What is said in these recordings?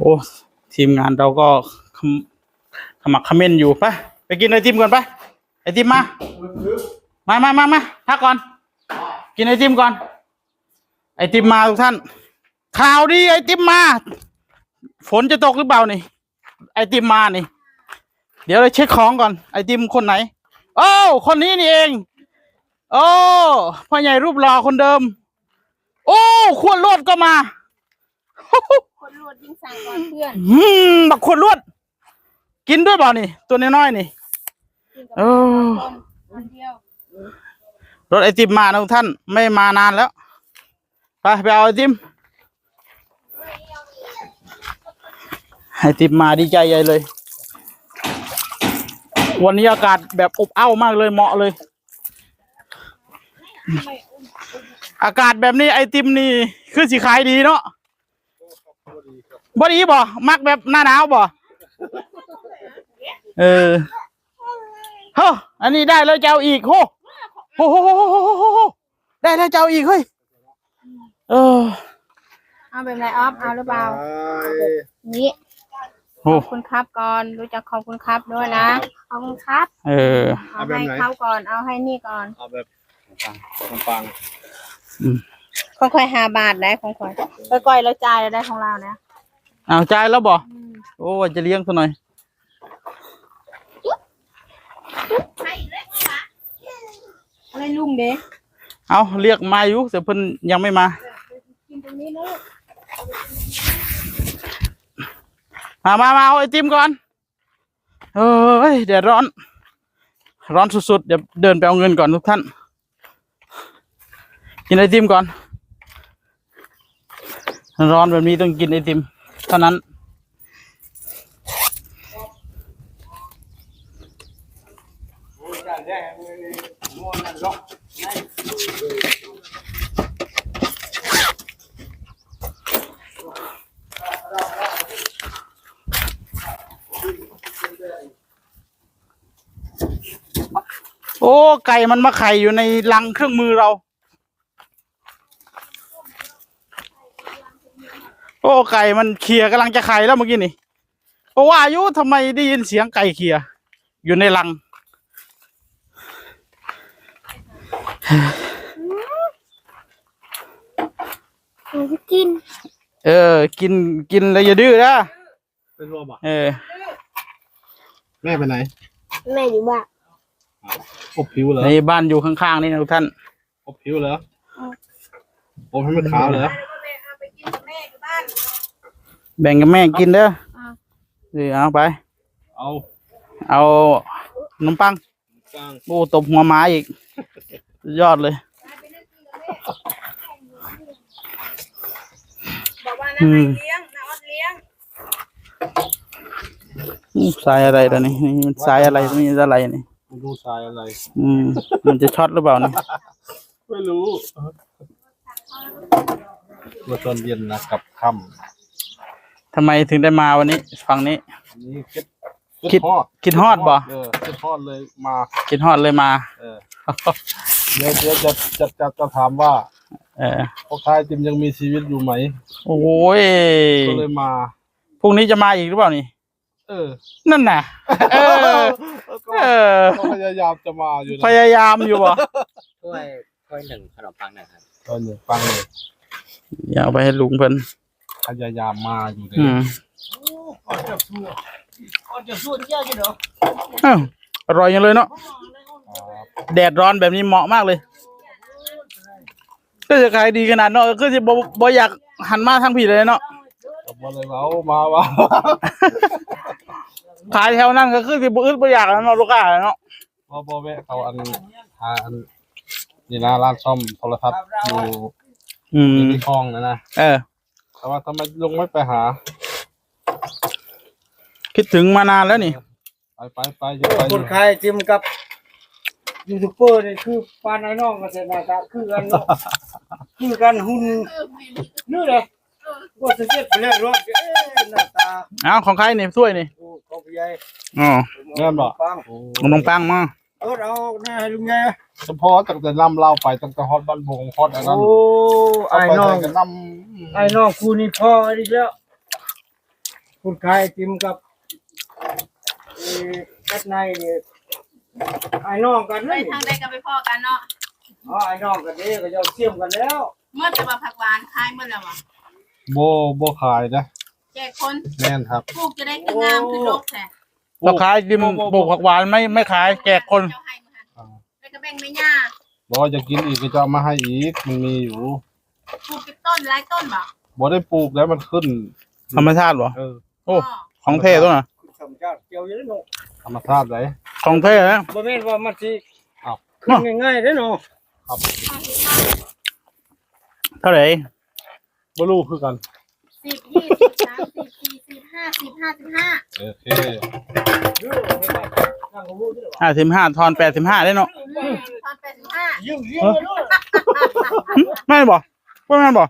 โอ้ทีมงานเราก็ขมขมักขม้นอยู่ไปไปกินไอติมก่อนไปไอติมมามามามามาพักก่อน กินไอติมก่อน ไอติมมาทุกท่าน ข่าวดีไอติมมา ฝนจะตกหรือเปล่านี่ ไอติมมานี่ เดี๋ยวเราเช็คของก่อน ไอติมคนไหน โอ้คนนี้นี่เอง โอ้พ่อใหญ่รูปหล่อคนเดิม โอ้ขวดรวดก็มา คนรวดยิ่งสั่งก่อนเพื่อนอืมบักขวดรวด กินด้วยเปล่านี่ ตัวน้อยๆนี่ กินกับเออคนคนเดียวรถไอติมมานะทุกท่านไม่มานานแล้วไปไปเอาไอติมไอติมมาดีใจใหญ่เลย วันนี้อากาศแบบอบอ้าวมากเลยเหมาะเลย อากาศแบบนี้ไอติมนี่คือสิขายดีเนาะ บ่ดีบ่มักแบบหน้าหนาวบ่เออเฮ้ออันนี้ได้แล้วจะเอาอีกโหโอ้โหได้แล้วจะเอาอีกเฮ้ยเออเอาแบบไหนออฟเอาหรือเปล่านี้โอ้ขอบคุณครับก่อนรู้จักขอบคุณครับด้วยนะขอบคุณครับ เออเอาให้เขาก่อนเอาให้นี่ก่อนเอาแบบปังปังของค่อยหาบาทได้ของค่อยค่อยๆเราจ่ายแล้วได้ของเรานะ เอาใจายแล้วบ่อืมโอ้จะเลี้ยงตัวหน่อยอะไรลุงเด้เอาเรียกมาอยู่แต่เพิ่นยังไม่มากินตรงนี้นะลูกมามามาเอาไอติมก่อนเอ้ยเดี๋ยวร้อน ร้อนสุดๆ เดี๋ยวเดินไปเอาเงินก่อนทุกท่าน กินไอติมก่อน ร้อนแบบนี้ต้องกินไอติมเท่านั้น โอ้ ไก่มันมาไข่อยู่ในรังเครื่องมือเรา โอ้ไก่มันเขี่ยกำลังจะไข่แล้วเมื่อกี้นี่เพราะว่าอายุทำไมได้ยินเสียงไก่เขี่ยอยู่ในรัง หนูจะกินเออ กินกินแล้วอย่าดื้อนะเป็นรวมอะเออ แม่ไปไหนแม่อยู่บ้านอบผิวเหรอในบ้านอยู่ข้างๆนี่นะทุกท่านอบผิวเหรออบให้มันขาวเหรอแบ่งกับแม่กินเด้อเออเอาไป เอาเอาขนมปังกลางโอ้ตบหัวหมาอีกสุดยอดเลยบอกว่าอืมเลี้ยงน้าออดเลี้ยงนี่สายอะไรตัวนี้นี่มันสายอะไรตัวนี้อะไรนี่มันดูทรายอะไร อืม มันจะช็อตหรือเปล่านี่ไม่รู้เมื่อตอนเย็นนะกับค่ ทำไมถึงได้มาวันนี้ฝั่งนี้ำอันนี้คิดคิดฮอดคิดฮอดบ่ เออคิดฮอดเลยมาคิดฮอดเลยมา เออ เดี๋ยวเดี๋ยวจะจะจะจะถามว่าเออพ่อค้ายจิมยังมีชีวิตอยู่ไหมโอ้ยก็เลยมา พรุ่งนี้จะมาอีกหรือเปล่านี่ เออนั่นน่ะ เออ ก็เออ ก็พยายามจะมาอยู่พนะยายามอยู่บ่ถ้วยถ้วยหนึ่งขนมปังหนึ่งครับ ตอนนี้ฟังเลย อย่าเอาไปให้ลุงเพิ่น พยายามมาอยู่เลยอืมอ้าวอร่อยยังเลยเนาะแดดร้อนแบบนี้เหมาะมากเลย ก็จะขายดีขนาดเนาะก็จะบ่บ่อยากหันมาทางผิดเลยเนาะกลับมาเลยเอามาว่าขายแถวนั้นก็คือสิบ่อึดบ่อยากแล้วเนาะลูกค้าเนาะพอพอแวะเขาอันหาอันนี่นะร้านซ่อมโทรทัศน์อยู่อืมที่คลองนะนะเออ แต่ว่าทำไมลุงไม่ไปหา คิดถึงมานานแล้วนี่ ไปไปไปอยู่ไปอคยู่นขายไอติมกับยูทูบเบอร์นี่คือปานไอ้น้องกันแต่หน้าตาคือกันเนาะคือกันหุ่นนี่เลยก็จะเจ็บไปเลยรถเอ๊ะหน้าตาอ้าวของใครนี่ถ้วยนี่โอ้เขาไปใหญ่อ๋อแม่นบอกปังขนมปังมาเออเอาหน้าให้ลุงไงเฉพาะตั้งแต่นำเราไปตั้งแต่ฮอตบ้านบงฮอตอันนั้นโอ้ไอ้น้องเา ไปแต่ก็นไอ้น้องคูนี่พ่ออีกแล้ว คุณขายไอติมกับเอ่อกัดในนี่ไอ้น้องกันไปเลยทางใดก็ไปพ่อกันเนาะอ๋อไอ้น้องกันนี่ก็จะเชื่อมกันแล้วเมื่อแต่ว่าผักหวานคายเมื่อแล้วอะโบโบขายนะแจกคนแม่นครับปลูกจะได้คืองามคือโลกแท้เราขายไอติมปลูกผักหวานไม่ไม่ขายแจกคนเจ้าให้มื้อหันแล้วก็แบ่งไม่ย่าบอกว่าจะกินอีกก็จะเอามาให้อีกมันมีอยู่ ปลูกเป็นต้นหลายต้นบ่บ่ได้ปลูกแล้วมันขึ้น ธรรมชาติเหรอ เออ โอ้ ของเท่ตัวน่ะธรรมชาติเกี่ยวอยู่แล้วเนาะธรรมชาติเลย ของเท่นะบ่แม่นว่ามันสิครับขึ้นง่ายๆเด้อเนาะเท่าไหร่บ่รู้คือกัน สิบยี่สิบสามสิบสี่สิบห้าสิบห้าสิบห้าโอเคเด้อไม่ได้ทางก็รู้เด้อห้าสิบห้าทอนแปดสิบห้าได้เนาะตอนแปดสิบห้ายืมยืมมาด้วยหึไม่บอก ว่าไม่บอก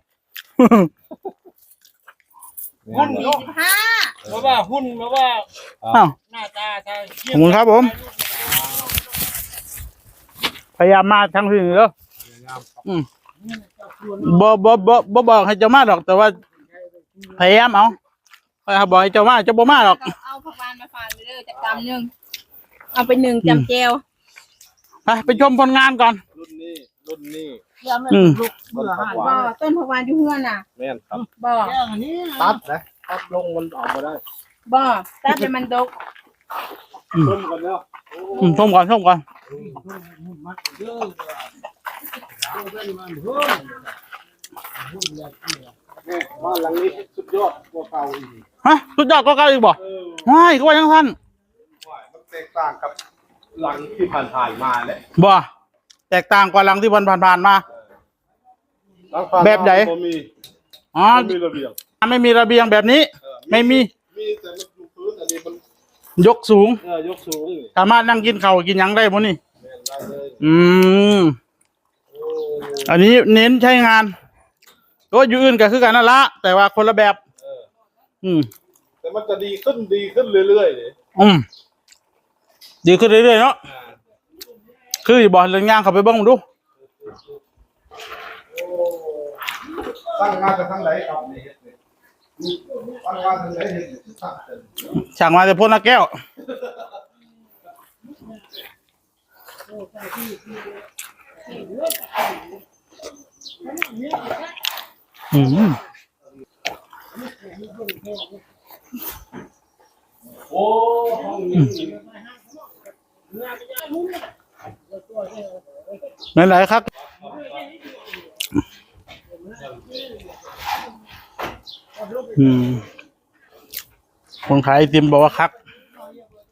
แม่นสี่เนาะสิบห้ามาว่าหุ้นมาว่าอ้าวหน้าตาทางเทียขอบคุณครับผม พยายามมาทางที่เหนืออืมบ่บ่บ่บ่บอกให้เจ้ามาหรอก แต่ว่าพยายามเอาถ้าบอกให้เจ้ามาเจ้าบ่มาหรอกก็เอาผักหวานมาฝากเด้อจากกำหนึ่งเอาไปหนึ่งจำเจวไปไปชมผลงานก่อนรุ่นนี้รุ่นนี้ อืมต้นผักหบ่วานต้นผักหวานอยู่เฮือนน่ะแม่นครับบ่ตัดนะตัดลงมันออกมาได้บ่ตัดให้มันดกต้นกันแล้วอืมชมก่อนชมก่อนบ้านหลังนี้สุดยอดกว่าเก่าอีกฮะสุดยอดก็เก่าอีกบ่ว้ายก็ว่ายังสั้นมันแตกต่างกับหลังที่ผ่านๆมาเลยบ่ แตกต่างกว่าหลังที่ผ่านผ่านๆมา แบบไหนมีอ๋อมีระเบียงไม่มีระเบียงแบบนี้ไม่มี มีแต่มันอยู่พื้นอันนี้มันยกสูง เออยกสูงนี่สามารถนั่งกินข้าวกินหยังได้บ่นี่ แม่นได้เลยอืม โอ้อันนี้เน้นใช้งานก็อยู่อื่นก็คือกันนั่นละ แต่ว่าคนละแบบ เอออืม แต่มันจะดีขึ้นดีขึ้นเรื่อยๆเลยอืม ดีขึ้นเรื่อยๆเนาะ คืออยู่บ่เรื่องย่างเขาไปเบิ่งดูตั้งงานจากทางไหนครับนี่เฮ็ดนี่ตั้งงานทางไหนเฮ็นตั้งเต็มช่างมาแต่พ่นละแก้วอืมโอ้ห้องนี้ ไหนๆครับ อืมคนขายไอติมบอกว่าคัก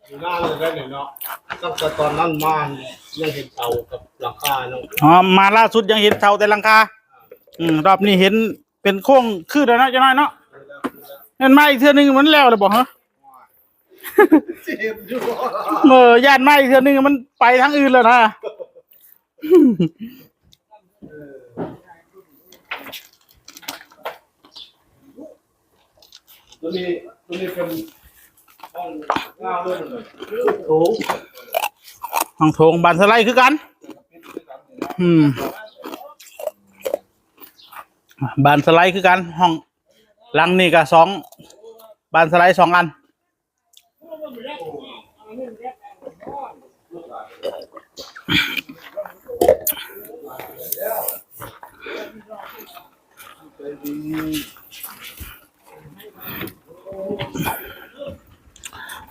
อยู่หน้าเลยได้หน่อยเนาะตั้งแต่ตอนนั้นมายังเห็นเตากับหลังคาเนาะอ๋อมาล่าสุดยังเห็นเสาแต่หลังคาอืมรอบนี้เห็นเป็นโค้งคืดแล้วเนาะจะน้อยเนาะเห็นมาอีกเทื่อนึงมันแล้วเลยบอกฮะ เจ็บอยู่เออย่านมาอีกเทื่อนึงมันไปทางอื่นแล้วนะตัวนี้ตัวนี้เป็นห้องงาเลยเลยโถห้องโถงบานสไลด์คือกัน อืมบานสไลด์คือกัน ห้องหลังนี่ก็สองบานสไลด์สองอัน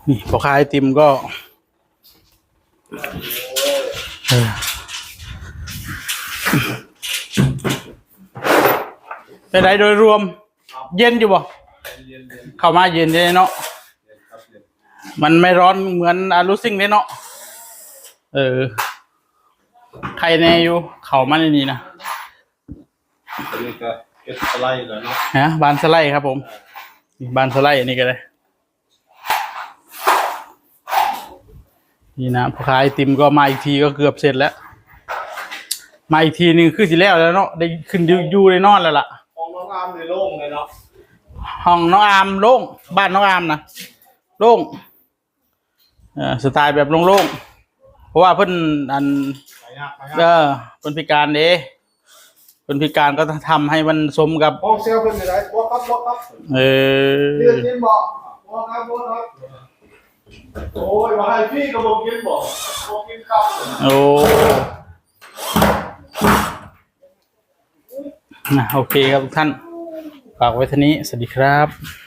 นี่พอขายไอติมก็เออเป็นไรโดยรวม เย็นอยู่บ่เข้ามาเย็นเลยเนาะมันไม่ร้อนเหมือนอารูซิ่งเลยเนาะเออ ใครแน่อยู่ เข้ามาในนี้นะตัวนี้ก็เอสไลด์เลยเนาะฮะบานสไลด์ครับผมนี่บานสไลด์อันนี้ก็ได้นี่นะพอขายไอติมก็มาอีกทีก็เกือบเสร็จแล้ว มาอีกทีหนึงคือสิแล้วแล้วเนาะได้ขึ้นอยู่อยู่ในนอนแล้วล่ะห้องน้องอามในโล่งเลยเนาะห้องน้องอามโล่งบ้านน้องอามนะโล่งเออสไตล์แบบโล่งๆเพราะว่าเพิ่นอันไปยากไป เอยากอเพิ่นพิการเด้เพิ่นพิการก็ต้องทำให้มันสมกับห้องเซลล์เป็นยังไงบอกครับบอกครับเอเรียอนเรียนบอกโอ้อครับบอครับโอ้ยมาให้พี่ก็บอกกินบอกบอกกินข้าวโอ้นะโอเคครับทุกท่านฝากไว้เท่านี้ สวัสดีครับ